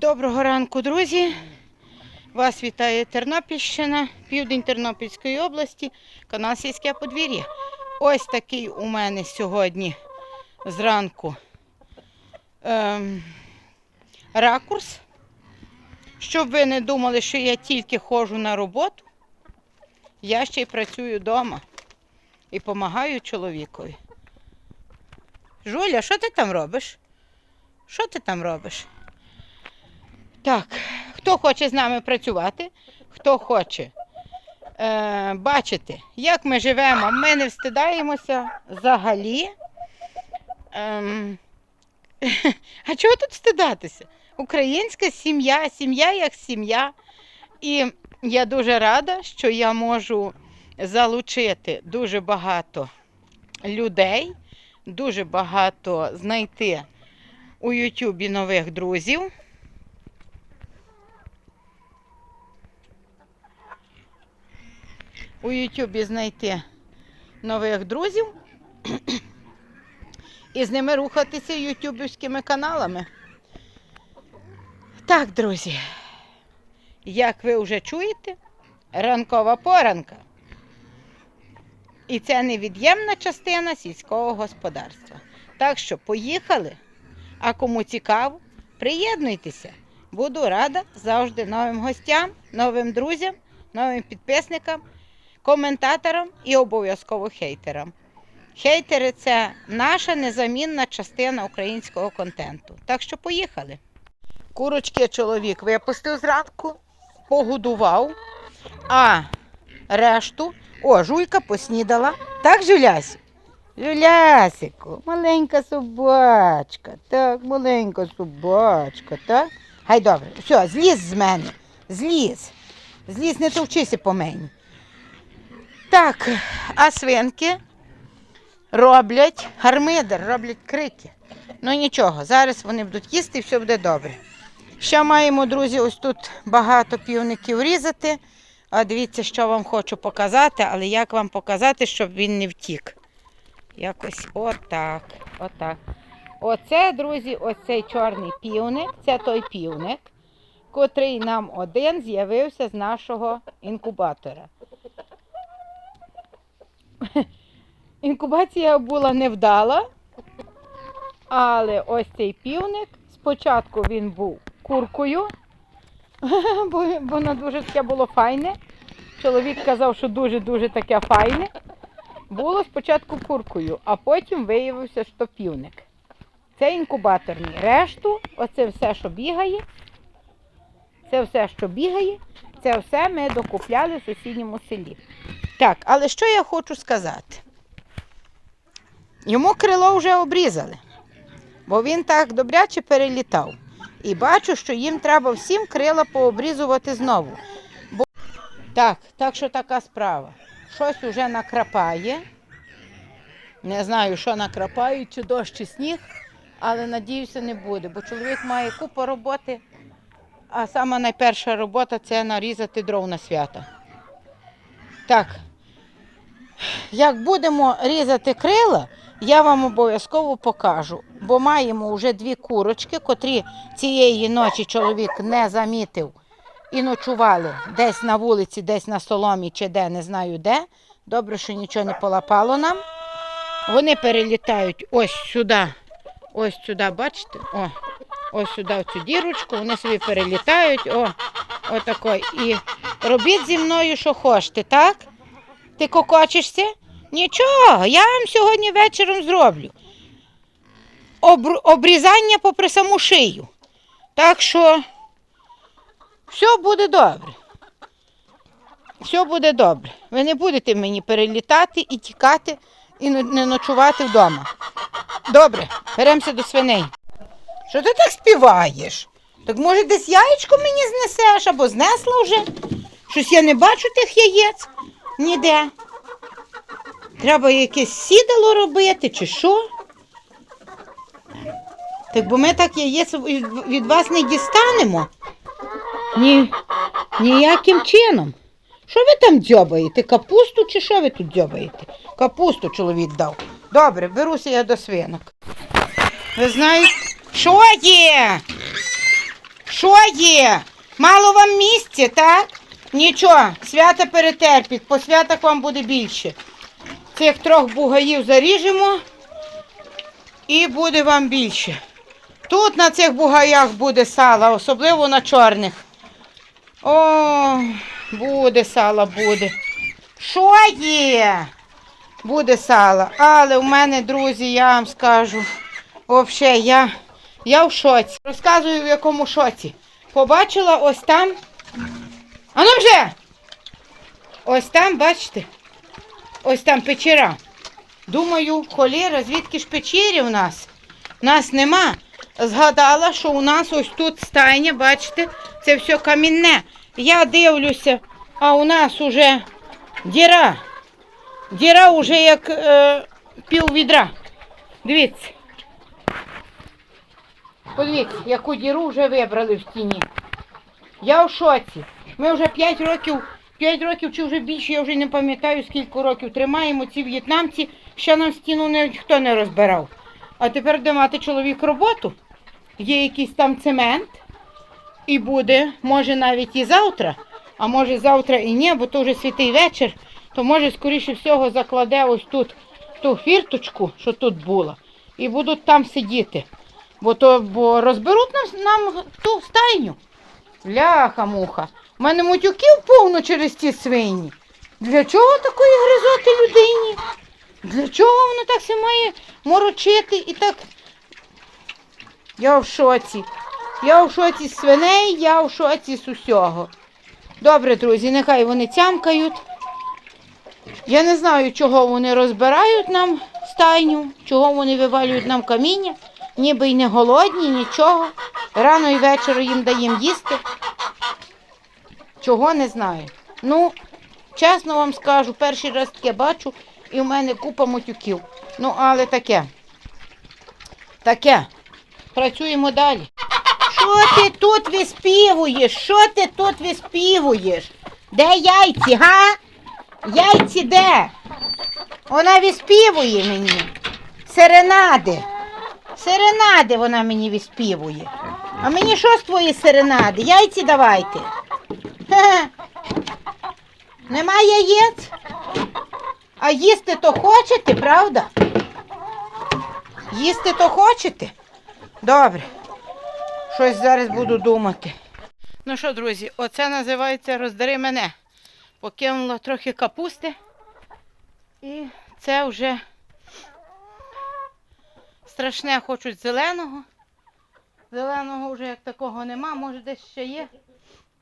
Доброго ранку, друзі! Вас вітає Тернопільщина, південь Тернопільської області, канал подвір'я. Ось такий у мене сьогодні зранку ем, ракурс. Щоб ви не думали, що я тільки ходжу на роботу, я ще й працюю вдома і допомагаю чоловікові. Жуля, що ти там робиш? Що ти там робиш? Так, хто хоче з нами працювати, хто хоче е, бачити, як ми живемо, ми не встидаємося взагалі. Ем, а чого тут стидатися? Українська сім'я, сім'я як сім'я. І я дуже рада, що я можу залучити дуже багато людей, дуже багато знайти у Ютубі нових друзів. У Ютубі знайти нових друзів і з ними рухатися ютубівськими каналами. Так, друзі, як ви вже чуєте, ранкова поранка. І це невід'ємна частина сільського господарства. Так що поїхали, а кому цікаво, приєднуйтеся. Буду рада завжди новим гостям, новим друзям, новим підписникам коментаторам і обов'язково хейтерам. Хейтери це наша незамінна частина українського контенту. Так що поїхали. Курочки чоловік випустив зранку, погодував, а решту, о, жуйка поснідала. Так, Жулясі? Жулясику, маленька собачка, так, маленька собачка, так? Гай добре, все, зліз з мене, зліз. Зліз, не товчися по мені. Так, а свинки роблять гармидер, роблять крики. Ну нічого, зараз вони будуть їсти і все буде добре. Ще маємо, друзі, ось тут багато півників різати. А дивіться, що вам хочу показати, але як вам показати, щоб він не втік. Якось отак. отак. Оце, друзі, ось цей чорний півник, це той півник, котрий нам один з'явився з нашого інкубатора. Інкубація була невдала, але ось цей півник, спочатку він був куркою, бо воно дуже таке було файне. Чоловік казав, що дуже-дуже таке файне. Було спочатку куркою, а потім виявився, що півник. Це інкубаторний. Решту, оце все, що бігає, це все, що бігає, це все ми докупляли в сусідньому селі. Так, але що я хочу сказати? Йому крило вже обрізали, бо він так добряче перелітав. І бачу, що їм треба всім крила пообрізувати знову. Бо... Так, так що така справа. Щось уже накрапає. Не знаю, що накрапають, чи дощ, чи сніг, але надіюся, не буде, бо чоловік має купу роботи, а сама найперша робота це нарізати дров на свято. Так, як будемо різати крила, я вам обов'язково покажу, бо маємо вже дві курочки, котрі цієї ночі чоловік не замітив і ночували десь на вулиці, десь на соломі чи де, не знаю де. Добре, що нічого не полапало нам. Вони перелітають ось сюди, ось сюди, бачите? О, ось сюди, в цю дірочку, вони собі перелітають. О, отакой. І робіть зі мною, що хочете, так? Ти кокочишся? Нічого, я вам сьогодні вечором зроблю. Обр- обрізання попри саму шию. Так що все буде добре. Все буде добре. Ви не будете мені перелітати і тікати і не- ночувати вдома. Добре, беремося до свиней. Що ти так співаєш? Так може десь яєчко мені знесеш або знесла вже? Щось я не бачу тих яєць ніде. Треба якесь сідало робити чи що? Так бо ми так яєць від, вас не дістанемо. Ні, ніяким чином. Що ви там дзьобаєте? Капусту чи що ви тут дзьобаєте? Капусту чоловік дав. Добре, беруся я до свинок. Ви знаєте, що є? Що є? Мало вам місця, так? Нічого, свята перетерпіть, по святах вам буде більше. Цих трьох бугаїв заріжемо і буде вам більше. Тут на цих бугаях буде сало, особливо на чорних. О, буде сало, буде. Що є? Буде сало. Але в мене, друзі, я вам скажу. Взагалі, я, я в шоці. Розказую, в якому шоці. Побачила ось там. А ну вже! Ось там, бачите? Ось там печера. Думаю, холєра, звідки ж печері в нас? Нас нема. Згадала, що у нас ось тут стайня, бачите, це все камінне. Я дивлюся, а у нас уже діра. Діра уже як е, пів відра. Дивіться. Подивіться, яку діру вже вибрали в стіні. Я в шоці. Ми вже 5 років, 5 років чи вже більше, я вже не пам'ятаю, скільки років тримаємо ці в'єтнамці, ще нам стіну ніхто не розбирав. А тепер де мати чоловік роботу, є якийсь там цемент, і буде, може навіть і завтра, а може завтра і ні, бо то вже святий вечір, то може, скоріше всього, закладе ось тут ту фірточку, що тут була, і будуть там сидіти. Бо то бо розберуть нам, нам ту стайню. Ляха-муха. У мене мутюків повно через ті свині. Для чого такої гризоти людині? Для чого воно так се має морочити і так. Я в шоці. Я в шоці з свиней, я в шоці з усього. Добре, друзі, нехай вони тямкають. Я не знаю, чого вони розбирають нам стайню, чого вони вивалюють нам каміння, ніби й не голодні, нічого. Рано і ввечері їм даємо їсти. Чого не знаю. Ну, чесно вам скажу, перший раз таке бачу, і в мене купа мотюків. Ну, але таке. Таке. Працюємо далі. Що ти тут виспівуєш? Що ти тут виспівуєш? Де яйці, га? Яйці де? Вона виспівує мені. Серенади. Серенади вона мені виспівує. А мені що з твої серенади? Яйці давайте. Хе-хе. Нема яєць? А їсти то хочете, правда? Їсти то хочете? Добре. Щось зараз буду думати. Ну що, друзі, оце називається роздари мене. Покинула трохи капусти. І це вже страшне хочуть зеленого. Зеленого вже як такого нема, може десь ще є.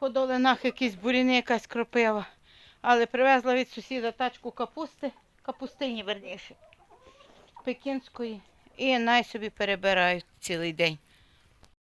По долинах якісь буріни, якась кропива. Але привезла від сусіда тачку капусти, капустині верніше, пекінської. І най собі перебирають цілий день.